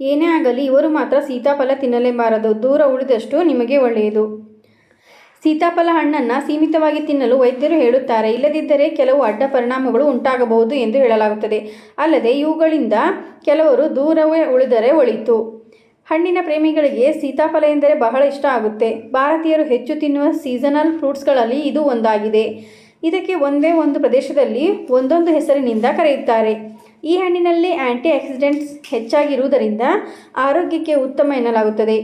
ಏನೇ ಆಗಲಿ, ಇವರು ಮಾತ್ರ ಸೀತಾಫಲ ತಿನ್ನಲೇಬಾರದು. ದೂರ ಉಳಿದಷ್ಟು ನಿಮಗೆ ಒಳ್ಳೆಯದು. ಸೀತಾಫಲ ಹಣ್ಣನ್ನು ಸೀಮಿತವಾಗಿ ತಿನ್ನಲು ವೈದ್ಯರು ಹೇಳುತ್ತಾರೆ. ಇಲ್ಲದಿದ್ದರೆ ಕೆಲವು ಅಡ್ಡ ಪರಿಣಾಮಗಳು ಉಂಟಾಗಬಹುದು ಎಂದು ಹೇಳಲಾಗುತ್ತದೆ. ಅಲ್ಲದೆ, ಇವುಗಳಿಂದ ಕೆಲವರು ದೂರವೇ ಉಳಿದರೆ ಒಳಿತು. ಹಣ್ಣಿನ ಪ್ರೇಮಿಗಳಿಗೆ ಸೀತಾಫಲ ಎಂದರೆ ಬಹಳ ಇಷ್ಟ ಆಗುತ್ತೆ. ಭಾರತೀಯರು ಹೆಚ್ಚು ತಿನ್ನುವ ಸೀಸನಲ್ ಫ್ರೂಟ್ಸ್ಗಳಲ್ಲಿ ಇದು ಒಂದಾಗಿದೆ. ಇದಕ್ಕೆ ಒಂದೇ ಒಂದು ಪ್ರದೇಶದಲ್ಲಿ ಒಂದೊಂದು ಹೆಸರಿನಿಂದ ಕರೆಯುತ್ತಾರೆ. ಈ ಹಣ್ಣಿನಲ್ಲಿ ಆ್ಯಂಟಿ ಆಕ್ಸಿಡೆಂಟ್ಸ್ ಹೆಚ್ಚಾಗಿರುವುದರಿಂದ ಆರೋಗ್ಯಕ್ಕೆ ಉತ್ತಮ ಎನ್ನಲಾಗುತ್ತದೆ.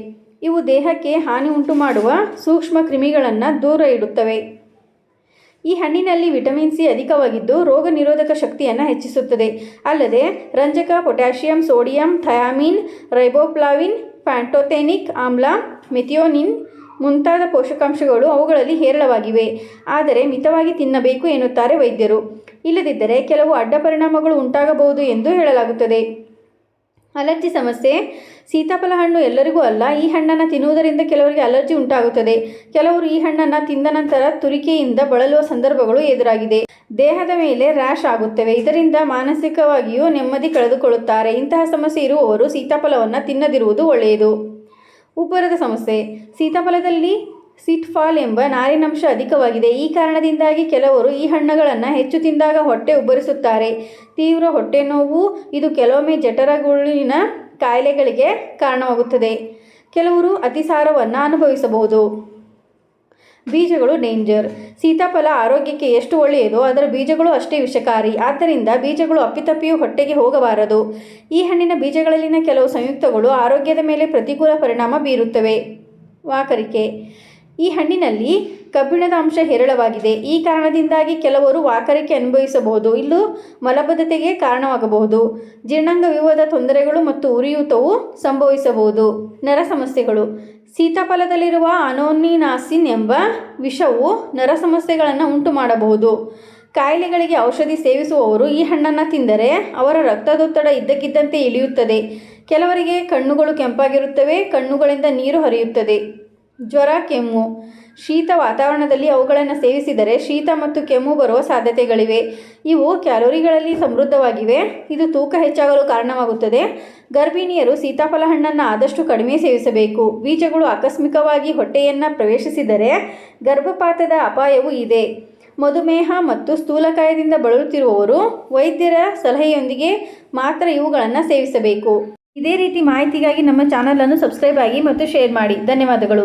ಇವು ದೇಹಕ್ಕೆ ಹಾನಿ ಉಂಟು ಮಾಡುವ ಸೂಕ್ಷ್ಮ ಕ್ರಿಮಿಗಳನ್ನು ದೂರ ಇಡುತ್ತವೆ. ಈ ಹಣ್ಣಿನಲ್ಲಿ ವಿಟಮಿನ್ ಸಿ ಅಧಿಕವಾಗಿದ್ದು ರೋಗ ನಿರೋಧಕ ಶಕ್ತಿಯನ್ನು ಹೆಚ್ಚಿಸುತ್ತದೆ. ಅಲ್ಲದೆ ರಂಜಕ, potassium, sodium, thiamine, riboflavin, pantothenic, ಆಮ್ಲ, ಮೆಥಿಯೋನಿನ್ ಮುಂತಾದ ಪೋಷಕಾಂಶಗಳು ಅವುಗಳಲ್ಲಿ ಹೇರಳವಾಗಿವೆ. ಆದರೆ ಮಿತವಾಗಿ ತಿನ್ನಬೇಕು ಎನ್ನುತ್ತಾರೆ ವೈದ್ಯರು. ಇಲ್ಲದಿದ್ದರೆ ಕೆಲವು ಅಡ್ಡ ಪರಿಣಾಮಗಳು ಉಂಟಾಗಬಹುದು ಎಂದು ಹೇಳಲಾಗುತ್ತದೆ. ಅಲರ್ಜಿ ಸಮಸ್ಯೆ. ಸೀತಾಫಲ ಹಣ್ಣು ಎಲ್ಲರಿಗೂ ಅಲ್ಲ. ಈ ಹಣ್ಣನ್ನು ತಿನ್ನುವುದರಿಂದ ಕೆಲವರಿಗೆ ಅಲರ್ಜಿ ಉಂಟಾಗುತ್ತದೆ. ಕೆಲವರು ಈ ಹಣ್ಣನ್ನು ತಿಂದ ನಂತರ ತುರಿಕೆಯಿಂದ ಬಳಲುವ ಸಂದರ್ಭಗಳು ಎದುರಾಗಿದೆ. ದೇಹದ ಮೇಲೆ ರ್ಯಾಶ್ ಆಗುತ್ತವೆ. ಇದರಿಂದ ಮಾನಸಿಕವಾಗಿಯೂ ನೆಮ್ಮದಿ ಕಳೆದುಕೊಳ್ಳುತ್ತಾರೆ. ಇಂತಹ ಸಮಸ್ಯೆ ಇರುವವರು ಸೀತಾಫಲವನ್ನು ತಿನ್ನದಿರುವುದು ಒಳ್ಳೆಯದು. ಉಬ್ಬರದ ಸಮಸ್ಯೆ. ಸೀತಾಫಲದಲ್ಲಿ ಸಿಟ್ಫಾಲ್ ಎಂಬ ನಾರಿನಂಶ ಅಧಿಕವಾಗಿದೆ. ಈ ಕಾರಣದಿಂದಾಗಿ ಕೆಲವರು ಈ ಹಣ್ಣುಗಳನ್ನು ಹೆಚ್ಚು ತಿಂದಾಗ ಹೊಟ್ಟೆ ಉಬ್ಬರಿಸುತ್ತಾರೆ. ತೀವ್ರ ಹೊಟ್ಟೆ ನೋವು, ಇದು ಕೆಲವೊಮ್ಮೆ ಜಠರಗುಳಿನ ಕಾಯಿಲೆಗಳಿಗೆ ಕಾರಣವಾಗುತ್ತದೆ. ಕೆಲವರು ಅತಿಸಾರವನ್ನು ಅನುಭವಿಸಬಹುದು. ಬೀಜಗಳು ಡೇಂಜರ್. ಸೀತಾಫಲ ಆರೋಗ್ಯಕ್ಕೆ ಎಷ್ಟು ಒಳ್ಳೆಯದೋ ಅದರ ಬೀಜಗಳು ಅಷ್ಟೇ ವಿಷಕಾರಿ. ಆದ್ದರಿಂದ ಬೀಜಗಳು ಅಪ್ಪಿತಪ್ಪಿಯೂ ಹೊಟ್ಟೆಗೆ ಹೋಗಬಾರದು. ಈ ಹಣ್ಣಿನ ಬೀಜಗಳಲ್ಲಿನ ಕೆಲವು ಸಂಯುಕ್ತಗಳು ಆರೋಗ್ಯದ ಮೇಲೆ ಪ್ರತಿಕೂಲ ಪರಿಣಾಮ ಬೀರುತ್ತವೆ. ವಾಕರಿಕೆ. ಈ ಹಣ್ಣಿನಲ್ಲಿ ಕಬ್ಬಿಣದ ಅಂಶ ಹೇರಳವಾಗಿದೆ. ಈ ಕಾರಣದಿಂದಾಗಿ ಕೆಲವರು ವಾಕರಿಕೆ ಅನುಭವಿಸಬಹುದು. ಇಲ್ಲೂ ಮಲಬದ್ಧತೆಗೆ ಕಾರಣವಾಗಬಹುದು. ಜೀರ್ಣಾಂಗ ವ್ಯೂಹದ ತೊಂದರೆಗಳು ಮತ್ತು ಉರಿಯೂತವು ಸಂಭವಿಸಬಹುದು. ನರ ಸಮಸ್ಯೆಗಳು ಸೀತಾಫಲದಲ್ಲಿರುವ ಅನೋನಿನಾಸಿನ್ ಎಂಬ ವಿಷವು ನರ ಸಮಸ್ಯೆಗಳನ್ನು ಉಂಟು ಮಾಡಬಹುದು ಕಾಯಿಲೆಗಳಿಗೆ ಔಷಧಿ ಸೇವಿಸುವವರು ಈ ಹಣ್ಣನ್ನು ತಿಂದರೆ ಅವರ ರಕ್ತದೊತ್ತಡ ಇದ್ದಕ್ಕಿದ್ದಂತೆ ಇಳಿಯುತ್ತದೆ. ಕೆಲವರಿಗೆ ಕಣ್ಣುಗಳು ಕೆಂಪಾಗಿರುತ್ತವೆ, ಕಣ್ಣುಗಳಿಂದ ನೀರು ಹರಿಯುತ್ತದೆ. ಜ್ವರ, ಕೆಮ್ಮು. ಶೀತ ವಾತಾವರಣದಲ್ಲಿ ಅವುಗಳನ್ನು ಸೇವಿಸಿದರೆ ಶೀತ ಮತ್ತು ಕೆಮ್ಮು ಬರುವ ಸಾಧ್ಯತೆಗಳಿವೆ. ಇವು ಕ್ಯಾಲೋರಿಗಳಲ್ಲಿ ಸಮೃದ್ಧವಾಗಿವೆ. ಇದು ತೂಕ ಹೆಚ್ಚಾಗಲು ಕಾರಣವಾಗುತ್ತದೆ. ಗರ್ಭಿಣಿಯರು ಸೀತಾಫಲ ಹಣ್ಣನ್ನು ಆದಷ್ಟು ಕಡಿಮೆ ಸೇವಿಸಬೇಕು. ಬೀಜಗಳು ಆಕಸ್ಮಿಕವಾಗಿ ಹೊಟ್ಟೆಯನ್ನು ಪ್ರವೇಶಿಸಿದರೆ ಗರ್ಭಪಾತದ ಅಪಾಯವೂ ಇದೆ. ಮಧುಮೇಹ ಮತ್ತು ಸ್ಥೂಲಕಾಯದಿಂದ ಬಳಲುತ್ತಿರುವವರು ವೈದ್ಯರ ಸಲಹೆಯೊಂದಿಗೆ ಮಾತ್ರ ಇವುಗಳನ್ನು ಸೇವಿಸಬೇಕು. ಇದೇ ರೀತಿ ಮಾಹಿತಿಗಾಗಿ ನಮ್ಮ ಚಾನಲನ್ನು ಸಬ್ಸ್ಕ್ರೈಬ್ ಆಗಿ ಮತ್ತು ಶೇರ್ ಮಾಡಿ. ಧನ್ಯವಾದಗಳು.